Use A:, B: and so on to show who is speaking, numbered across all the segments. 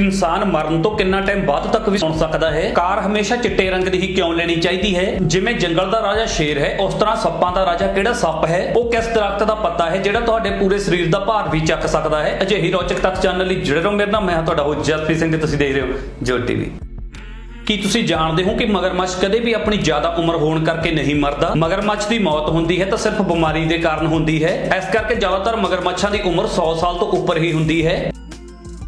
A: ਇਨਸਾਨ ਮਰਨ ਤੋਂ ਕਿੰਨਾ ਟਾਈਮ ਬਾਅਦ ਤੱਕ ਵੀ ਸੁਣ ਸਕਦਾ ਹੈ? ਕਾਰ ਹਮੇਸ਼ਾ ਚਿੱਟੇ ਰੰਗ ਦੀ ਹੀ ਕਿਉਂ ਲੈਣੀ ਚਾਹੀਦੀ ਹੈ? ਜਿਵੇਂ ਜੰਗਲ ਦਾ ਰਾਜਾ ਸ਼ੇਰ ਹੈ, ਉਸ ਤਰ੍ਹਾਂ ਸੱਪਾਂ ਦਾ ਰਾਜਾ ਕਿਹੜਾ ਸੱਪ ਹੈ? ਉਹ ਕਿਸ ਦਰਖਤ ਦਾ ਪੱਤਾ ਹੈ ਜਿਹੜਾ ਤੁਹਾਡੇ ਪੂਰੇ ਸਰੀਰ ਦਾ ਭਾਰ ਵੀ ਚੱਕ ਸਕਦਾ ਹੈ? ਅਜਿਹੀ ਰੌਚਕ ਤੱਥ ਜਾਣਨ ਲਈ ਜੁੜੇ ਰਹੋ ਮੇਰੇ ਨਾਲ। ਮੈਂ ਤੁਹਾਡਾ ਹੋst ਜਸਪ੍ਰੀਤ ਸਿੰਘ ਤੇ ਤੁਸੀਂ ਦੇਖ ਰਹੇ ਹੋ ਜੋ ਟੀਵੀ। ਕੀ ਤੁਸੀਂ ਜਾਣਦੇ ਹੋ ਕਿ ਮਗਰਮੱਛ ਕਦੇ ਵੀ ਆਪਣੀ ਜ਼ਿਆਦਾ ਉਮਰ ਹੋਣ ਕਰਕੇ ਨਹੀਂ ਮਰਦਾ? ਮਗਰਮੱਛ ਦੀ ਮੌਤ ਹੁੰਦੀ ਹੈ ਤਾਂ ਸਿਰਫ ਬਿਮਾਰੀ ਦੇ ਕਾਰਨ ਹੁੰਦੀ ਹੈ। ਇਸ ਕਰਕੇ ਜ਼ਿਆਦਾਤਰ ਮਗਰਮੱਛਾਂ ਦੀ ਉਮਰ 100 ਸਾਲ ਤੋਂ ਉੱਪਰ ਹੀ ਹੁੰਦੀ ਹੈ।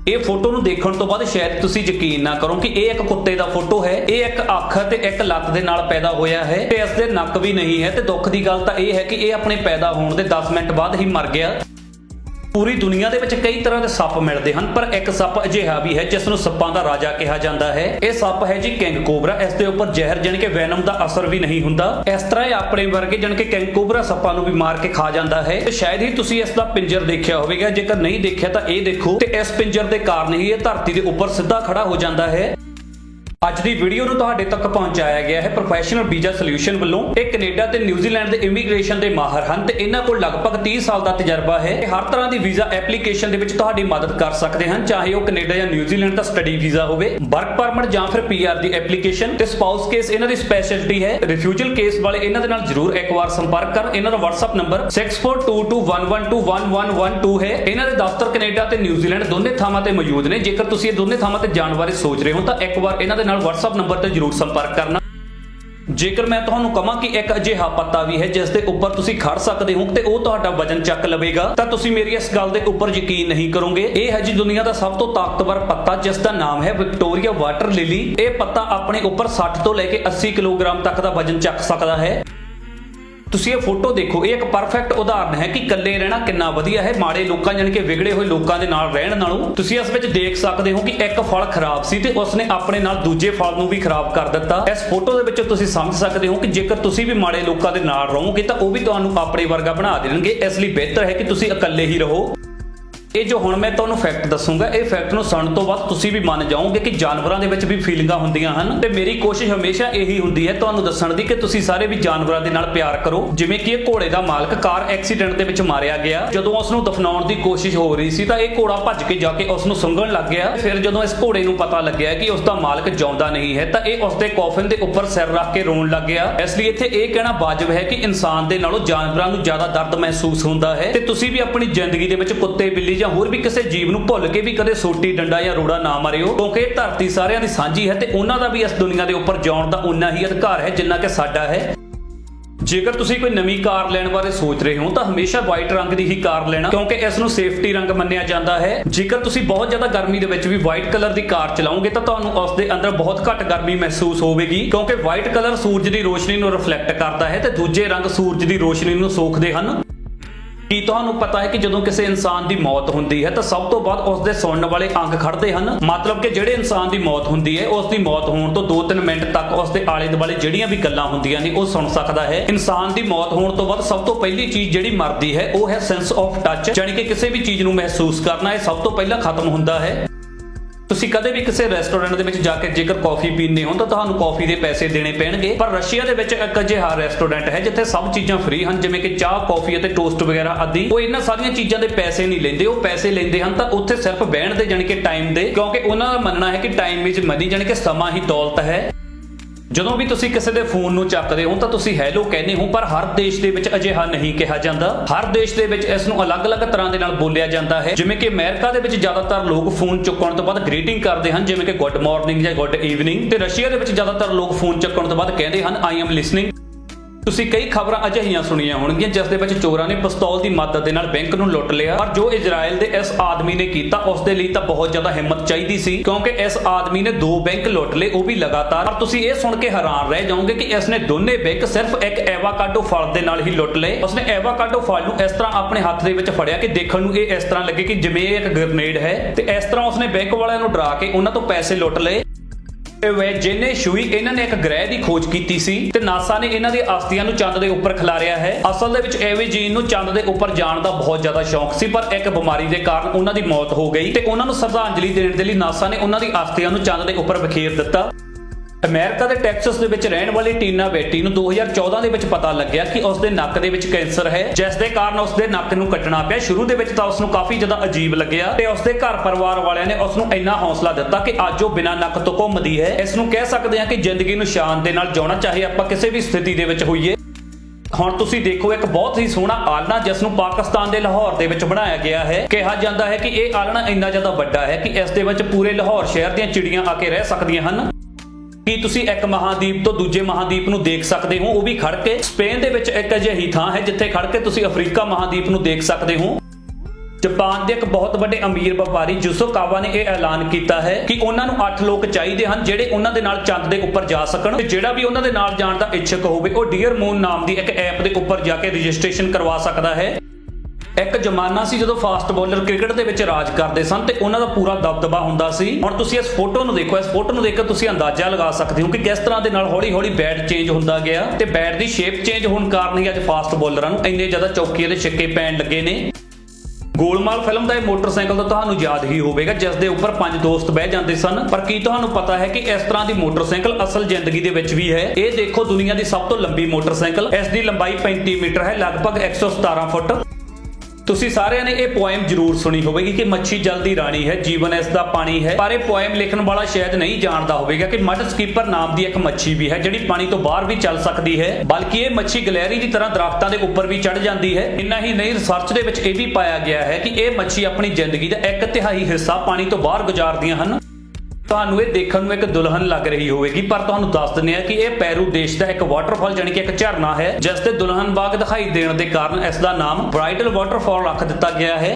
A: ਇਹ ਫੋਟੋ ਨੂੰ ਦੇਖਣ ਤੋਂ ਬਾਅਦ ਸ਼ਾਇਦ ਤੁਸੀਂ ਯਕੀਨ ਨਾ ਕਰੋ ਕਿ ਇਹ ਇੱਕ ਕੁੱਤੇ ਦਾ ਫੋਟੋ ਹੈ, ਇਹ ਇੱਕ ਅੱਖ ਤੇ ਇੱਕ ਲੱਤ ਦੇ ਨਾਲ ਪੈਦਾ ਹੋਇਆ ਹੈ ਤੇ ਇਸ ਦੇ ਨੱਕ ਵੀ ਨਹੀਂ ਹੈ ਤੇ ਦੁੱਖ ਦੀ ਗੱਲ ਤਾਂ ਇਹ ਹੈ ਕਿ ਇਹ ਆਪਣੇ ਪੈਦਾ ਹੋਣ ਦੇ 10 ਮਿੰਟ ਬਾਅਦ ਹੀ ਮਰ ਗਿਆ। ਪੂਰੀ ਦੁਨੀਆ ਦੇ ਵਿੱਚ ਕਈ ਤਰ੍ਹਾਂ ਦੇ ਸੱਪ ਮਿਲਦੇ ਹਨ, ਪਰ ਇੱਕ ਸੱਪ ਅਜਿਹਾ ਵੀ ਹੈ ਜਿਸ ਨੂੰ ਸੱਪਾਂ ਦਾ ਰਾਜਾ ਕਿਹਾ ਜਾਂਦਾ ਹੈ। ਇਹ ਸੱਪ ਹੈ ਜੀ ਕਿੰਗ ਕੋਬਰਾ। ਇਸ ਦੇ ਉੱਪਰ ਜ਼ਹਿਰ ਜਾਣੀ ਕਿ ਵੈਨਮ ਦਾ ਅਸਰ ਵੀ ਨਹੀਂ ਹੁੰਦਾ। ਇਸ ਤਰ੍ਹਾਂ ਇਹ ਆਪਣੇ ਵਰਗੇ ਜਾਣੀ ਕਿ ਕਿੰਗ ਕੋਬਰਾ ਸੱਪਾਂ ਨੂੰ ਵੀ ਮਾਰ ਕੇ ਖਾ ਜਾਂਦਾ ਹੈ। ਤੇ ਸ਼ਾਇਦ ਹੀ ਤੁਸੀਂ ਇਸ ਦਾ ਪਿੰਜਰ ਦੇਖਿਆ ਹੋਵੇਗਾ। ਜੇਕਰ ਨਹੀਂ ਦੇਖਿਆ ਤਾਂ ਇਹ ਦੇਖੋ ਤੇ ਇਸ ਪਿੰਜਰ ਦੇ ਕਾਰਨ ਹੀ ਇਹ ਧਰਤੀ ਦੇ ਉੱਪਰ ਸਿੱਧਾ ਖੜਾ ਹੋ ਜਾਂਦਾ ਹੈ। ਅੱਜ ਦੀ ਵੀਡੀਓ ਨੂੰ ਤੁਹਾਡੇ ਤੱਕ ਪਹੁੰਚਾਇਆ ਗਿਆ ਹੈ ਪ੍ਰੋਫੈਸ਼ਨਲ ਵੀਜ਼ਾ ਸੋਲੂਸ਼ਨ ਵੱਲੋਂ। ਇਹ ਕੈਨੇਡਾ ਤੇ ਨਿਊਜ਼ੀਲੈਂਡ ਦੇ ਇਮੀਗ੍ਰੇਸ਼ਨ ਦੇ ਮਾਹਰ ਹਨ ਤੇ ਇਹਨਾਂ ਕੋਲ ਲਗਭਗ 30 ਸਾਲ ਦਾ ਤਜਰਬਾ ਹੈ। ਇਹ ਹਰ ਤਰ੍ਹਾਂ ਦੀ ਵੀਜ਼ਾ ਐਪਲੀਕੇਸ਼ਨ ਦੇ ਵਿੱਚ ਤੁਹਾਡੀ ਮਦਦ ਕਰ ਸਕਦੇ ਹਨ, ਚਾਹੇ ਉਹ ਕੈਨੇਡਾ ਜਾਂ ਨਿਊਜ਼ੀਲੈਂਡ ਦਾ ਸਟੱਡੀ ਵੀਜ਼ਾ ਹੋਵੇ, ਵਰਕ ਪਰਮਿਟ ਜਾਂ ਫਿਰ ਪੀਆਰ ਦੀ ਐਪਲੀਕੇਸ਼ਨ। ਤੇ ਸਪਾਊਸ ਕੇਸ ਇਹਨਾਂ ਦੀ ਸਪੈਸ਼ਲਿਟੀ ਹੈ। ਰਿਫਿਊਜਲ ਕੇਸ ਵਾਲੇ ਇਹਨਾਂ ਦੇ ਨਾਲ ਜਰੂਰ ਇੱਕ ਵਾਰ ਸੰਪਰਕ ਕਰਨ। ਇਹਨਾਂ ਦਾ WhatsApp ਨੰਬਰ 6422112112 ਹੈ। ਇਹਨਾਂ ਦੇ ਦਫ਼ਤਰ ਕੈਨੇਡਾ ਤੇ ਨਿਊਜ਼ੀਲੈਂਡ ਦੋਨੇ ਥਾਵਾਂ ਤੇ ਮੌਜੂਦ ਨੇ। ਜੇਕਰ ਤੁਸੀਂ ਇਹ ਦੋਨੇ ਥਾਵਾਂ ਤੇ ਜਾਣ ਬਾਰੇ ਸੋਚ ਰਹੇ ਹੋ ਤਾਂ ਇੱਕ ਵਾਰ ਇਹਨਾਂ ਦੇ ਨਾਲ WhatsApp ਨੰਬਰ ਤੇ ਜਰੂਰ ਸੰਪਰਕ ਕਰਨਾ। ਜੇਕਰ ਮੈਂ ਤੁਹਾਨੂੰ ਕਹਾਂ ਕਿ ਇੱਕ ਅਜਿਹਾ ਪੱਤਾ ਵੀ ਹੈ, ਜਿਸ ਦੇ ਉੱਪਰ ਤੁਸੀਂ ਖੜ ਸਕਦੇ ਹੋ ਤੇ ਉਹ ਤੁਹਾਡਾ ਵਜਨ ਚੱਕ ਲਵੇਗਾ, ਤਾਂ ਤੁਸੀਂ ਮੇਰੀ ਇਸ ਗੱਲ ਦੇ ਉੱਪਰ ਯਕੀਨ ਨਹੀਂ ਕਰੋਗੇ। ਇਹ ਹੈ ਜੀ ਦੁਨੀਆ ਦਾ ਸਭ ਤੋਂ ਤਾਕਤਵਰ ਪੱਤਾ, ਜਿਸ ਦਾ ਨਾਮ ਹੈ ਵਿਕਟੋਰੀਆ ਵਾਟਰ ਲਿਲੀ ਇਹ ਪੱਤਾ ਆਪਣੇ ਉੱਪਰ 60 ਤੋਂ ਲੈ ਕੇ 80 ਕਿਲੋਗ੍ਰਾਮ ਤੱਕ ਦਾ ਵਜਨ ਚੱਕ ਸਕਦਾ ਹੈ। ਤੁਸੀਂ ਇਹ ਫੋਟੋ ਦੇਖੋ, ਇਹ ਇੱਕ ਪਰਫੈਕਟ ਉਦਾਹਰਨ ਹੈ ਕਿ ਇਕੱਲੇ ਰਹਿਣਾ ਕਿੰਨਾ ਵਧੀਆ ਹੈ। ਮਾੜੇ ਲੋਕਾਂ ਜਾਣੀ ਕਿ ਵਿਗੜੇ ਹੋਏ ਲੋਕਾਂ ਦੇ ਨਾਲ ਰਹਿਣ ਨਾਲੋਂ ਤੁਸੀਂ ਇਸ ਵਿੱਚ ਦੇਖ ਸਕਦੇ ਹੋ ਕਿ ਇੱਕ ਫਲ ਖਰਾਬ ਸੀ ਤੇ ਉਸਨੇ ਆਪਣੇ ਨਾਲ ਦੂਜੇ ਫਲ ਨੂੰ ਵੀ ਖਰਾਬ ਕਰ ਦਿੱਤਾ। ਇਸ ਫੋਟੋ ਦੇ ਵਿੱਚ ਤੁਸੀਂ ਸਮਝ ਸਕਦੇ ਹੋ ਕਿ ਜੇਕਰ ਤੁਸੀਂ ਵੀ ਮਾੜੇ ਲੋਕਾਂ ਦੇ ਨਾਲ ਰਹੋਗੇ ਤਾਂ ਉਹ ਵੀ ਤੁਹਾਨੂੰ ਆਪਣੇ ਵਰਗਾ ਬਣਾ ਦੇਣਗੇ। ਇਸ ਲਈ ਬਿਹਤਰ ਹੈ ਕਿ ਤੁਸੀਂ ਇਕੱਲੇ ਹੀ ਰਹੋ। ਇਹ ਜੋ ਹੁਣ ਮੈਂ ਤੁਹਾਨੂੰ ਫੈਕਟ ਦੱਸੂਗਾ, ਇਹ ਫੈਕਟ ਨੂੰ ਸੁਣਨ ਤੋਂ ਬਾਅਦ ਤੁਸੀਂ ਵੀ ਮੰਨ ਜਾਓਗੇ ਕਿ ਜਾਨਵਰਾਂ ਦੇ ਵਿੱਚ ਵੀ ਫੀਲਿੰਗਾਂ ਹੁੰਦੀਆਂ ਹਨ। ਤੇ ਮੇਰੀ ਕੋਸ਼ਿਸ਼ ਹਮੇਸ਼ਾ ਇਹੀ ਹੁੰਦੀ ਹੈ ਤੁਹਾਨੂੰ ਦੱਸਣ ਦੀ ਕਿ ਤੁਸੀਂ ਸਾਰੇ ਵੀ ਜਾਨਵਰਾਂ ਦੇ ਨਾਲ ਪਿਆਰ ਕਰੋ। ਜਿਵੇਂ ਕਿ ਇਹ ਘੋੜੇ ਦਾ ਮਾਲਕ ਕਾਰ ਐਕਸੀਡੈਂਟ ਦੇ ਵਿੱਚ ਮਾਰਿਆ ਗਿਆ। ਜਦੋਂ ਉਸ ਨੂੰ ਦਫਨਾਉਣ ਦੀ ਕੋਸ਼ਿਸ਼ ਹੋ ਰਹੀ ਸੀ ਤਾਂ ਇਹ ਘੋੜਾ ਭੱਜ ਕੇ ਜਾ ਕੇ ਉਸ ਨੂੰ ਸੁੰਘਣ ਲੱਗ ਗਿਆ। ਫਿਰ ਜਦੋਂ ਇਸ ਘੋੜੇ ਨੂੰ ਪਤਾ ਲੱਗਿਆ ਕਿ ਉਸ ਦਾ ਮਾਲਕ ਜਿਉਂਦਾ ਨਹੀਂ ਹੈ, ਤਾਂ ਇਹ ਉਸ ਦੇ ਕੌਫਨ ਦੇ ਉੱਪਰ ਸਿਰ ਰੱਖ ਕੇ ਰੋਣ ਲੱਗ ਗਿਆ। ਇਸ ਲਈ ਇੱਥੇ ਇਹ ਕਹਿਣਾ ਵਾਜਬ ਹੈ ਕਿ ਇਨਸਾਨ ਦੇ ਨਾਲੋਂ ਜਾਨਵਰਾਂ ਨੂੰ ਜ਼ਿਆਦਾ ਦਰਦ ਮਹਿਸੂਸ ਹੁੰਦਾ ਹੈ। ਤੇ ਤੁਸੀਂ ਵੀ ਆਪਣੀ ਜ਼ਿੰਦਗੀ ਦੇ ਵਿੱਚ ਕੁੱਤੇ, ਬਿੱਲੀ ਜਾਂ ਹੋਰ ਵੀ ਕਿਸੇ ਜੀਵ ਨੂੰ ਭੁੱਲ ਕੇ ਵੀ ਕਦੇ ਸੋਟੀ, ਡੰਡਾ ਜਾਂ ਰੋੜਾ ਨਾ ਮਾਰਿਓ, ਕਿਉਂਕਿ ਧਰਤੀ ਸਾਰਿਆਂ ਦੀ ਸਾਂਝੀ ਹੈ ਤੇ ਉਹਨਾਂ ਦਾ ਵੀ ਇਸ ਦੁਨੀਆ ਦੇ ਉੱਪਰ ਜਿਉਣ ਦਾ ਉਨਾ ਹੀ ਅਧਿਕਾਰ ਹੈ ਜਿੰਨਾ ਕਿ ਸਾਡਾ ਹੈ। ਜੇਕਰ ਤੁਸੀਂ ਕੋਈ ਨਵੀਂ ਕਾਰ ਲੈਣ ਬਾਰੇ ਸੋਚ ਰਹੇ ਹੋ, ਤਾਂ ਹਮੇਸ਼ਾ ਵਾਈਟ ਰੰਗ ਦੀ ਹੀ ਕਾਰ ਲੈਣਾ, ਕਿਉਂਕਿ ਇਸ ਨੂੰ ਸੇਫਟੀ ਰੰਗ ਮੰਨਿਆ ਜਾਂਦਾ ਹੈ। ਜੇਕਰ ਤੁਸੀਂ ਬਹੁਤ ਜ਼ਿਆਦਾ ਗਰਮੀ ਦੇ ਵਿੱਚ ਵੀ ਵਾਈਟ ਕਲਰ ਦੀ ਕਾਰ ਚਲਾਓਗੇ, ਤਾਂ ਤੁਹਾਨੂੰ ਉਸ ਦੇ ਅੰਦਰ ਬਹੁਤ ਘੱਟ ਗਰਮੀ ਮਹਿਸੂਸ ਹੋਵੇਗੀ, ਕਿਉਂਕਿ ਵਾਈਟ ਕਲਰ ਸੂਰਜ ਦੀ ਰੋਸ਼ਨੀ ਨੂੰ ਰਿਫਲੈਕਟ ਕਰਦਾ ਹੈ ਤੇ ਦੂਜੇ ਰੰਗ ਸੂਰਜ ਦੀ ਰੋਸ਼ਨੀ ਨੂੰ ਸੋਖਦੇ ਹਨ। ਕੀ ਤੁਹਾਨੂੰ ਪਤਾ ਹੈ ਕਿ ਜਦੋਂ ਕਿਸੇ ਇਨਸਾਨ ਦੀ ਮੌਤ ਹੁੰਦੀ ਹੈ ਤਾਂ ਸਭ ਤੋਂ ਬਾਅਦ ਉਸ ਦੇ ਸੁਣਨ ਵਾਲੇ ਅੰਗ ਖੜਦੇ ਹਨ? ਮਤਲਬ ਕਿ ਜਿਹੜੇ ਇਨਸਾਨ ਦੀ ਮੌਤ ਹੁੰਦੀ ਹੈ ਉਸ ਦੀ ਮੌਤ ਹੋਣ ਤੋਂ 2-3 ਮਿੰਟ ਤੱਕ ਉਸ ਦੇ ਆਲੇ ਦੁਆਲੇ ਜਿਹੜੀਆਂ ਵੀ ਗੱਲਾਂ ਹੁੰਦੀਆਂ ਨੇ, ਉਹ ਸੁਣ ਸਕਦਾ ਹੈ। ਇਨਸਾਨ ਦੀ ਮੌਤ ਹੋਣ ਤੋਂ ਬਾਅਦ ਸਭ ਤੋਂ ਪਹਿਲੀ ਚੀਜ਼ ਜਿਹੜੀ ਮਰਦੀ ਹੈ, ਉਹ ਹੈ ਸੈਂਸ ਆਫ ਟੱਚ ਯਾਨੀ ਕਿ ਕਿਸੇ ਵੀ ਚੀਜ਼ ਨੂੰ ਮਹਿਸੂਸ ਕਰਨਾ ਇਹ ਸਭ ਤੋਂ ਪਹਿਲਾਂ ਖਤਮ ਹੁੰਦਾ ਹੈ। ਤੁਸੀਂ ਕਦੇ ਵੀ ਕਿਸੇ ਰੈਸਟੋਰੈਂਟ ਦੇ ਵਿੱਚ ਜਾ ਕੇ ਜੇਕਰ ਕਾਫੀ ਪੀਂਦੇ ਹੋ ਤਾਂ ਤੁਹਾਨੂੰ ਕਾਫੀ ਦੇ ਪੈਸੇ ਦੇਣੇ ਪੈਣਗੇ। ਪਰ ਰਸ਼ੀਆ ਦੇ ਵਿੱਚ ਇੱਕ ਅਜਿਹਾ ਰੈਸਟੋਰੈਂਟ ਹੈ ਜਿੱਥੇ ਸਭ ਚੀਜ਼ਾਂ ਫ੍ਰੀ ਹਨ, ਜਿਵੇਂ ਕਿ ਚਾਹ ਕਾਫੀ ਅਤੇ ਟੋਸਟ ਵਗੈਰਾ ਆਦਿ। ਉਹ ਇਹਨਾਂ ਸਾਰੀਆਂ ਚੀਜ਼ਾਂ ਦੇ ਪੈਸੇ ਨਹੀਂ ਲੈਂਦੇ, ਉਹ ਪੈਸੇ ਲੈਂਦੇ ਹਨ ਤਾਂ ਉੱਥੇ ਸਿਰਫ ਬਹਿਣ ਦੇ ਜਾਣੀ ਕਿ ਟਾਈਮ ਦੇ, ਕਿਉਂਕਿ ਉਹਨਾਂ ਦਾ ਮੰਨਣਾ ਹੈ ਕਿ ਟਾਈਮ ਵਿੱਚ ਮਨੀ ਜਾਣੀ ਕਿ ਸਮਾਂ ਹੀ ਦੌਲਤ ਹੈ। ਜਦੋਂ ਵੀ ਤੁਸੀਂ ਕਿਸੇ ਦੇ ਫੋਨ ਨੂੰ ਚੱਕਦੇ ਹੋ ਤਾਂ ਤੁਸੀਂ ਹੈਲੋ ਕਹਿੰਦੇ ਹੋ, ਪਰ ਹਰ ਦੇਸ਼ ਦੇ ਵਿੱਚ ਅਜਿਹਾ ਨਹੀਂ ਕਿਹਾ ਜਾਂਦਾ। ਹਰ ਦੇਸ਼ ਦੇ ਵਿੱਚ ਇਸ ਨੂੰ ਅਲੱਗ-ਅਲੱਗ ਤਰ੍ਹਾਂ ਦੇ ਨਾਲ ਬੋਲਿਆ ਜਾਂਦਾ ਹੈ। ਜਿਵੇਂ ਕਿ ਅਮਰੀਕਾ ਦੇ ਵਿੱਚ ਜ਼ਿਆਦਾਤਰ ਲੋਕ ਫੋਨ ਚੁੱਕਣ ਤੋਂ ਬਾਅਦ ਗ੍ਰੀਟਿੰਗ ਕਰਦੇ ਹਨ, ਜਿਵੇਂ ਕਿ ਗੁੱਡ ਮਾਰਨਿੰਗ ਜਾਂ ਗੁੱਡ ਈਵਨਿੰਗ ਤੇ ਰਸ਼ੀਆ ਦੇ ਵਿੱਚ ਜ਼ਿਆਦਾਤਰ ਲੋਕ ਫੋਨ ਚੁੱਕਣ ਤੋਂ ਬਾਅਦ ਕਹਿੰਦੇ ਹਨ ਆਈ ਐਮ ਲਿਸਨਿੰਗ ਤੁਸੀਂ ਕਈ ਖਬਰਾਂ ਅਜਿਹੀਆਂ ਸੁਣੀਆਂ ਹੋਣਗੀਆਂ ਜਿਸ ਦੇ ਵਿੱਚ ਚੋਰਾਂ ਨੇ ਪਿਸਤੌਲ ਦੀ ਮਦਦ ਦੇ ਨਾਲ ਬੈਂਕ ਨੂੰ ਲੁੱਟ ਲਿਆ। ਪਰ ਜੋ ਇਜ਼ਰਾਈਲ ਦੇ ਇਸ ਆਦਮੀ ਨੇ ਕੀਤਾ, ਉਸ ਦੇ ਲਈ ਤਾਂ ਬਹੁਤ ਜ਼ਿਆਦਾ ਹਿੰਮਤ ਚਾਹੀਦੀ ਸੀ, ਕਿਉਂਕਿ ਇਸ ਆਦਮੀ ਨੇ ਦੋ ਬੈਂਕ ਲੁੱਟ ਲਏ, ਉਹ ਵੀ ਲਗਾਤਾਰ। ਪਰ ਤੁਸੀਂ ਇਹ ਸੁਣ ਕੇ ਹੈਰਾਨ ਰਹਿ ਜਾਓਗੇ ਕਿ ਇਸ ਨੇ ਦੋਨੇ ਬੈਂਕ ਸਿਰਫ ਇੱਕ ਐਵਾਕਾਡੋ ਫਲ ਦੇ ਨਾਲ ਹੀ ਲੁੱਟ ਲਏ। ਉਸਨੇ ਐਵਾਕਾਡੋ ਫਲ ਨੂੰ ਇਸ ਤਰ੍ਹਾਂ ਆਪਣੇ ਹੱਥ ਦੇ ਵਿੱਚ ਫੜਿਆ ਕਿ ਦੇਖਣ ਨੂੰ ਇਹ ਇਸ ਤਰ੍ਹਾਂ ਲੱਗੇ ਕਿ ਜਿਵੇਂ ਇਹ ਇੱਕ ਗ੍ਰੇਨੇਡ ਹੈ ਤੇ ਇਸ ਤਰ੍ਹਾਂ ਉਸਨੇ ਬੈਂਕ ਵਾਲਿਆਂ ਨੂੰ ਡਰਾ ਕੇ ਉਹਨਾਂ ਤੋਂ ਪੈਸੇ ਲੁੱਟ ਲਏ। ਵੈਜੇਨੇ ਸ਼ੂਈ ਇਹਨਾਂ ਨੇ ਇੱਕ ਗ੍ਰਹਿ ਦੀ ਖੋਜ ਕੀਤੀ ਸੀ ਤੇ ਨਾਸਾ ਨੇ ਇਹਨਾਂ ਦੀ ਅਸਥੀਆਂ ਨੂੰ ਚੰਦ ਦੇ ਉੱਪਰ ਖਿਲਾਰਿਆ ਹੈ। ਅਸਲ ਦੇ ਵਿੱਚ ਐਵੇਜੀਨ ਨੂੰ ਚੰਦ ਦੇ ਉੱਪਰ ਜਾਣ ਦਾ ਬਹੁਤ ਜ਼ਿਆਦਾ ਸ਼ੌਂਕ ਸੀ, ਪਰ ਇੱਕ ਬਿਮਾਰੀ ਦੇ ਕਾਰਨ ਉਹਨਾਂ ਦੀ ਮੌਤ ਹੋ ਗਈ ਤੇ ਉਹਨਾਂ ਨੂੰ ਸ਼ਰਧਾਂਜਲੀ ਦੇਣ ਦੇ ਲਈ ਨਾਸਾ ਨੇ ਉਹਨਾਂ ਦੀ ਅਸਥੀਆਂ ਨੂੰ ਚੰਦ ਦੇ ਉੱਪਰ ਬਖੇਰ ਦਿੱਤਾ। ਅਮਰੀਕਾ ਦੇ ਟੈਕਸਸ ਦੇ ਵਿੱਚ ਰਹਿਣ ਵਾਲੀ ਟੀਨਾ ਬੇਟੀ ਨੂੰ 2014 ਦੇ ਵਿੱਚ ਪਤਾ ਲੱਗਿਆ ਕਿ ਉਸ ਦੇ ਨੱਕ ਦੇ ਵਿੱਚ ਕੈਂਸਰ ਹੈ, ਜਿਸ ਦੇ ਕਾਰਨ ਉਸ ਦੇ ਨੱਕ ਨੂੰ ਕੱਟਣਾ ਪਿਆ। ਸ਼ੁਰੂ ਦੇ ਵਿੱਚ ਤਾਂ ਉਸ ਨੂੰ ਕਾਫੀ ਜ਼ਿਆਦਾ ਅਜੀਬ ਲੱਗਿਆ ਤੇ ਉਸ ਦੇ ਘਰ ਪਰਿਵਾਰ ਵਾਲਿਆਂ ਨੇ ਉਸ ਨੂੰ ਇੰਨਾ ਹੌਸਲਾ ਦਿੱਤਾ ਕਿ ਅੱਜ ਉਹ ਬਿਨਾਂ ਨੱਕ ਤੋਂ ਘੁੰਮਦੀ ਹੈ। ਇਸ ਨੂੰ ਕਹਿ ਸਕਦੇ ਹਾਂ ਕਿ ਜ਼ਿੰਦਗੀ ਨੂੰ ਸ਼ਾਨ ਦੇ ਨਾਲ ਜਿਉਣਾ, ਚਾਹੇ ਆਪਾਂ ਕਿਸੇ ਵੀ ਸਥਿਤੀ ਦੇ ਵਿੱਚ ਹੋਈਏ। ਹੁਣ ਤੁਸੀਂ ਦੇਖੋ, ਇੱਕ ਬਹੁਤ ਹੀ ਸੋਹਣਾ ਆਲਣਾ ਜਿਸ ਨੂੰ ਪਾਕਿਸਤਾਨ ਦੇ ਲਾਹੌਰ ਦੇ ਵਿੱਚ ਬਣਾਇਆ ਗਿਆ ਹੈ। ਕਿਹਾ ਜਾਂਦਾ ਹੈ ਕਿ ਇਹ ਆਲਣਾ ਇੰਨਾ ਜ਼ਿਆਦਾ ਵੱਡਾ ਹੈ ਕਿ ਇਸ ਦੇ ਵਿੱਚ ਪੂਰੇ ਲਾਹੌਰ ਸ਼ਹਿਰ ਦੀਆਂ ਚਿੜੀਆਂ ਆ ਕੇ ਰਹਿ ਸਕਦੀਆਂ ਹਨ। ਕੀ ਤੁਸੀਂ ਇੱਕ ਮਹਾਦੀਪ ਤੋਂ ਦੂਜੇ ਮਹਾਦੀਪ ਨੂੰ ਦੇਖ ਸਕਦੇ ਹੋ? ਉਹ ਵੀ ਖੜ ਕੇ ਸਪੇਨ ਦੇ ਵਿੱਚ ਇੱਕ ਅਜਿਹੀ ਥਾਂ ਹੈ ਜਿੱਥੇ ਖੜ ਕੇ ਤੁਸੀਂ ਅਫਰੀਕਾ ਮਹਾਦੀਪ ਨੂੰ ਦੇਖ ਸਕਦੇ ਹੋ। ਜਾਪਾਨ ਦੇ ਇੱਕ ਬਹੁਤ ਵੱਡੇ ਅਮੀਰ ਵਪਾਰੀ ਜੁਸੋਕਾਵਾ ਨੇ ਇਹ ਐਲਾਨ ਕੀਤਾ ਹੈ ਕਿ ਉਹਨਾਂ ਨੂੰ 8 ਲੋਕ ਚਾਹੀਦੇ ਹਨ ਜਿਹੜੇ ਉਹਨਾਂ ਦੇ ਨਾਲ ਚੰਦ ਦੇ ਉੱਪਰ ਜਾ ਸਕਣ ਤੇ ਜਿਹੜਾ ਵੀ ਉਹਨਾਂ ਦੇ ਨਾਲ ਜਾਣ ਦਾ ਇੱਛੁਕ ਹੋਵੇ, ਉਹ ਡੀਅਰ ਮੂਨ ਨਾਮ ਦੀ ਇੱਕ ਐਪ ਦੇ ਉੱਪਰ ਜਾ ਕੇ ਰਜਿਸਟ੍ਰੇਸ਼ਨ ਕਰਵਾ ਸਕਦਾ ਹੈ। ਇੱਕ ਜ਼ਮਾਨਾ ਸੀ ਜਦੋਂ ਫਾਸਟ ਬੋਲਰ ਕ੍ਰਿਕਟ ਦੇ ਵਿੱਚ ਰਾਜ ਕਰਦੇ ਸਨ ਤੇ ਉਹਨਾਂ ਦਾ ਪੂਰਾ ਦਬਦਬਾ ਹੁੰਦਾ ਸੀ। ਹੁਣ ਤੁਸੀਂ ਇਸ ਫੋਟੋ ਨੂੰ ਦੇਖੋ, ਇਸ ਫੋਟੋ ਨੂੰ ਦੇਖ ਕੇ ਤੁਸੀਂ ਅੰਦਾਜ਼ਾ ਲਗਾ ਸਕਦੇ ਹੋ ਕਿ ਕਿਸ ਤਰ੍ਹਾਂ ਦੇ ਨਾਲ ਹੌਲੀ-ਹੌਲੀ ਬੈਟ ਚੇਂਜ ਹੁੰਦਾ ਗਿਆ ਤੇ ਬੈਟ ਦੀ ਸ਼ੇਪ ਚੇਂਜ ਹੋਣ ਕਾਰਨ ਹੀ ਅੱਜ ਫਾਸਟ ਬੋਲਰਾਂ ਨੂੰ ਇੰਨੇ ਜ਼ਿਆਦਾ ਚੌਕੀਆਂ ਦੇ ਛੱਕੇ ਪੈਣ ਲੱਗੇ ਨੇ। ਗੋਲਮਾਲ ਫਿਲਮ ਦਾ ਇਹ ਮੋਟਰਸਾਈਕਲ ਤਾਂ ਤੁਹਾਨੂੰ ਯਾਦ ਹੀ ਹੋਵੇਗਾ, ਜਿਸ ਦੇ ਉੱਪਰ ਪੰਜ ਦੋਸਤ ਬਹਿ ਜਾਂਦੇ ਸਨ, ਪਰ ਕੀ ਤੁਹਾਨੂੰ ਪਤਾ ਹੈ ਕਿ ਇਸ ਤਰ੍ਹਾਂ ਦੀ ਮੋਟਰਸਾਈਕਲ ਅਸਲ ਜ਼ਿੰਦਗੀ ਦੇ ਵਿੱਚ ਵੀ ਹੈ? ਇਹ ਦੇਖੋ ਦੁਨੀਆ ਦੀ ਸਭ ਤੋਂ ਲੰਬੀ ਮੋਟਰਸਾਈਕਲ, ਇਸ ਦੀ ਲੰਬਾਈ 35 ਮੀਟਰ ਹੈ, ਲਗਭਗ 117 ਫੁੱਟ। ਤੁਸੀਂ ਸਾਰਿਆਂ ਨੇ ਇਹ ਪੋਇਮ ਜ਼ਰੂਰ ਸੁਣੀ ਹੋਵੇਗੀ ਕਿ ਮੱਛੀ ਜਲ ਦੀ ਰਾਣੀ ਹੈ, ਜੀਵਨ ਇਸ ਦਾ ਪਾਣੀ ਹੈ। ਪਰ ਇਹ ਪੋਇਮ ਲਿਖਣ ਵਾਲਾ ਸ਼ਾਇਦ ਨਹੀਂ ਜਾਣਦਾ ਹੋਵੇਗਾ ਕਿ ਮਡ ਸਕੀਪਰ ਨਾਮ ਦੀ ਇੱਕ ਮੱਛੀ ਵੀ ਹੈ, ਜਿਹੜੀ ਪਾਣੀ ਤੋਂ ਬਾਹਰ ਵੀ ਚੱਲ ਸਕਦੀ ਹੈ। ਬਲਕਿ ਇਹ ਮੱਛੀ ਗਲੈਰੀ ਦੀ ਤਰ੍ਹਾਂ ਦਰਖਤਾਂ ਦੇ ਉੱਪਰ ਵੀ ਚੜ ਜਾਂਦੀ ਹੈ। ਇੰਨਾ ਹੀ ਨਹੀਂ ਰਿਸਰਚ ਦੇ ਵਿੱਚ ਇਹ ਵੀ ਪਾਇਆ ਗਿਆ ਹੈ ਕਿ ਇਹ ਮੱਛੀ ਆਪਣੀ ਜ਼ਿੰਦਗੀ ਦਾ ਇੱਕ ਤਿਹਾਈ ਹਿੱਸਾ ਪਾਣੀ ਤੋਂ ਬਾਹਰ ਗੁਜ਼ਾਰਦੀਆਂ ਹਨ। ਤੁਹਾਨੂੰ ਇਹ ਦੇਖਣ ਨੂੰ ਇੱਕ ਦੁਲਹਨ ਲੱਗ ਰਹੀ ਹੋਵੇਗੀ, ਪਰ ਤੁਹਾਨੂੰ ਦੱਸ ਦਿੰਦੇ ਆ ਕਿ ਇਹ ਪੈਰੂ ਦੇਸ਼ ਦਾ ਇੱਕ ਵਾਟਰਫਾਲ ਜਾਨੀ ਕਿ ਇੱਕ ਝਰਨਾ ਹੈ, ਜਿਸ ਤੇ ਦੁਲਹਨ ਬਾਗ ਦਿਖਾਈ ਦੇਣ ਦੇ ਕਾਰਨ ਇਸ ਦਾ ਨਾਮ ਬ੍ਰਾਈਡਲ ਵਾਟਰਫਾਲ ਰੱਖ ਦਿੱਤਾ ਗਿਆ ਹੈ।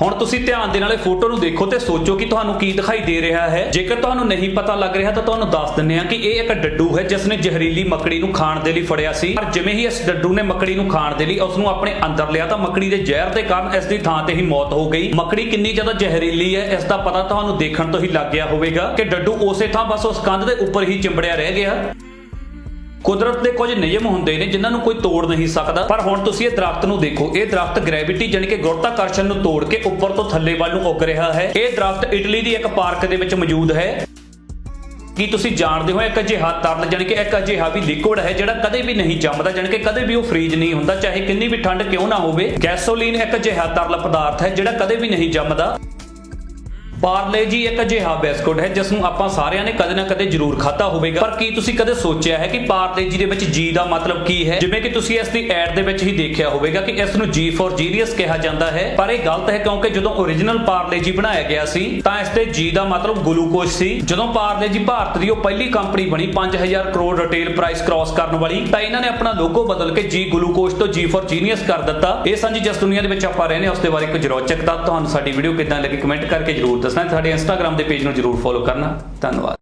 A: ਹੁਣ ਤੁਸੀਂ ਧਿਆਨ ਦੇ ਨਾਲ ਇਹ ਫੋਟੋ ਨੂੰ ਦੇਖੋ ਤੇ ਸੋਚੋ ਕਿ ਤੁਹਾਨੂੰ ਕੀ ਦਿਖਾਈ ਦੇ ਰਿਹਾ ਹੈ। ਜੇਕਰ ਤੁਹਾਨੂੰ ਨਹੀਂ ਪਤਾ ਲੱਗ ਰਿਹਾ ਤਾਂ ਤੁਹਾਨੂੰ ਦੱਸ ਦਿੰਦੇ ਹਾਂ ਕਿ ਇਹ ਇੱਕ ਡੱਡੂ ਹੈ ਜਿਸ ਨੇ ਜ਼ਹਿਰੀਲੀ ਮੱਕੜੀ ਨੂੰ ਖਾਣ ਦੇ ਲਈ ਫੜਿਆ ਸੀ। ਪਰ ਜਿਵੇਂ ਹੀ ਇਸ ਡੱਡੂ ਨੇ ਮੱਕੜੀ ਨੂੰ ਖਾਣ ਦੇ ਲਈ ਉਸ ਨੂੰ ਆਪਣੇ ਅੰਦਰ ਲਿਆ ਤਾਂ ਮੱਕੜੀ ਦੇ ਜ਼ਹਿਰ ਦੇ ਕਾਰਨ ਇਸ ਦੀ ਥਾਂ ਤੇ ਹੀ ਮੌਤ ਹੋ ਗਈ। ਮੱਕੜੀ ਕਿੰਨੀ ਜ਼ਿਆਦਾ ਜ਼ਹਿਰੀਲੀ ਹੈ, ਇਸ ਦਾ ਪਤਾ ਤੁਹਾਨੂੰ ਦੇਖਣ ਤੋਂ ਹੀ ਲੱਗ ਗਿਆ ਹੋਵੇਗਾ ਕਿ ਡੱਡੂ ਉਸੇ ਥਾਂ ਬਸ ਉਸ ਕੰਧ ਦੇ ਉੱਪਰ ਹੀ ਚਿੰਬੜਿਆ ਰਹਿ ਗਿਆ। ਕੁਦਰਤ ਦੇ ਕੁਝ ਨਿਯਮ ਹੁੰਦੇ ਨੇ ਜਿਨ੍ਹਾਂ ਨੂੰ ਕੋਈ ਤੋੜ ਨਹੀਂ ਸਕਦਾ। ਪਰ ਹੁਣ ਤੁਸੀਂ ਇਹ ਦਰਖਤ ਨੂੰ ਦੇਖੋ। ਇਹ ਦਰਖਤ ਗ੍ਰੈਵਿਟੀ ਜਾਨੀ ਕਿ ਗੁਰਤਾਕਰਸ਼ਣ ਨੂੰ ਤੋੜ ਕੇ ਉੱਪਰ ਤੋਂ ਥੱਲੇ ਵੱਲ ਨੂੰ ਉੱਗ ਰਿਹਾ ਹੈ। ਇਹ ਦਰਖਤ ਇਟਲੀ ਦੀ ਇੱਕ ਪਾਰਕ ਦੇ ਵਿੱਚ ਮੌਜੂਦ ਹੈ। ਕੀ ਤੁਸੀਂ ਜਾਣਦੇ ਹੋ? ਇੱਕ ਅਜਿਹਾ ਤਰਲ ਜਾਨੀ ਕਿ ਇੱਕ ਅਜਿਹਾ ਵੀ ਲਿਕੁਇਡ ਹੈ ਜਿਹੜਾ ਕਦੇ ਵੀ ਨਹੀਂ ਜੰਮਦਾ ਜਾਨੀ ਕਿ ਕਦੇ ਵੀ ਉਹ ਫ੍ਰੀਜ ਨਹੀਂ ਹੁੰਦਾ, ਚਾਹੇ ਕਿੰਨੀ ਵੀ ਠੰਡ ਕਿਉਂ ਨਾ ਹੋਵੇ। ਗੈਸੋਲੀਨ ਇੱਕ ਅਜਿਹਾ ਤਰਲ ਪਦਾਰਥ ਹੈ ਜਿਹੜਾ ਕਦੇ ਵੀ ਨਹੀਂ ਜੰਮਦਾ। ਪਾਰਲੇ ਜੀ ਇੱਕ ਅਜਿਹਾ ਬਿਸਕੁਟ ਹੈ ਜਿਸ ਨੂੰ ਆਪਾਂ ਸਾਰਿਆਂ ਨੇ ਕਦੇ ਨਾ ਕਦੇ ਜ਼ਰੂਰ ਖਾਧਾ ਹੋਵੇਗਾ। ਪਰ ਕੀ ਤੁਸੀਂ ਕਦੇ ਸੋਚਿਆ ਹੈ ਕਿ ਪਾਰਲੇ ਜੀ ਦੇ ਵਿੱਚ ਜੀ ਦਾ ਮਤਲਬ ਕੀ ਹੈ? ਜਿਵੇਂ ਕਿ ਤੁਸੀਂ ਇਸ ਦੀ ਐਡ ਦੇ ਵਿੱਚ ਹੀ ਦੇਖਿਆ ਹੋਵੇਗਾ ਕਿ ਇਸ ਨੂੰ ਜੀ ਫॉर ਜੀਰੀਅਸ ਕਿਹਾ ਜਾਂਦਾ ਹੈ। ਪਰ ਇਹ ਗਲਤ ਹੈ ਕਿਉਂਕਿ ਜਦੋਂ origignal ਪਾਰਲੇ ਜੀ ਬਣਾਇਆ ਗਿਆ ਸੀ, ਤਾਂ ਇਸ ਤੇ ਜੀ ਦਾ ਮਤਲਬ ਗਲੂਕੋਜ਼ ਸੀ। ਜਦੋਂ ਪਾਰਲੇ ਜੀ ਭਾਰਤ ਦੀ ਉਹ ਪਹਿਲੀ ਕੰਪਨੀ ਬਣੀ 5000 ਕਰੋੜ ਰਿਟੇਲ ਪ੍ਰਾਈਸ ਕ੍ਰਾਸ ਕਰਨ ਵਾਲੀ, ਤਾਂ ਇਹਨਾਂ ਨੇ ਆਪਣਾ ਲੋਗੋ ਬਦਲ ਕੇ ਜੀ ਗਲੂਕੋਜ਼ ਤੋਂ ਜੀ ਫॉर ਜੀਨੀਅਸ ਕਰ ਦਿੱਤਾ। ਇਹ ਸਾਂਝੀ ਜਿਸ ਦੁਨੀਆ ਦੇ ਵਿੱਚ ਆਪਾਂ ਰਹਿੰਦੇ ਹਾਂ, ਉਸ ਦੇ ਬਾਰੇ ਕੁਝ ਰੋਚਕ ਤੱਥ ਤੁਹਾਨੂੰ ਸਾਡੀ ਵੀਡੀਓ ਕਿੱਦਾਂ ਲੱਗੀ ਕਮੈਂਟ ਕਰਕੇ ਜਰੂਰ ਦੱਸੋ। ਦੱਸਣਾ ਤੁਹਾਡੇ ਸਾਡੇ ਇੰਸਟਾਗ੍ਰam ਦੇ ਪੇਜ ਨੂੰ ਜਰੂਰ ਫੋਲੋ ਕਰਨਾ। ਧੰਨਵਾਦ।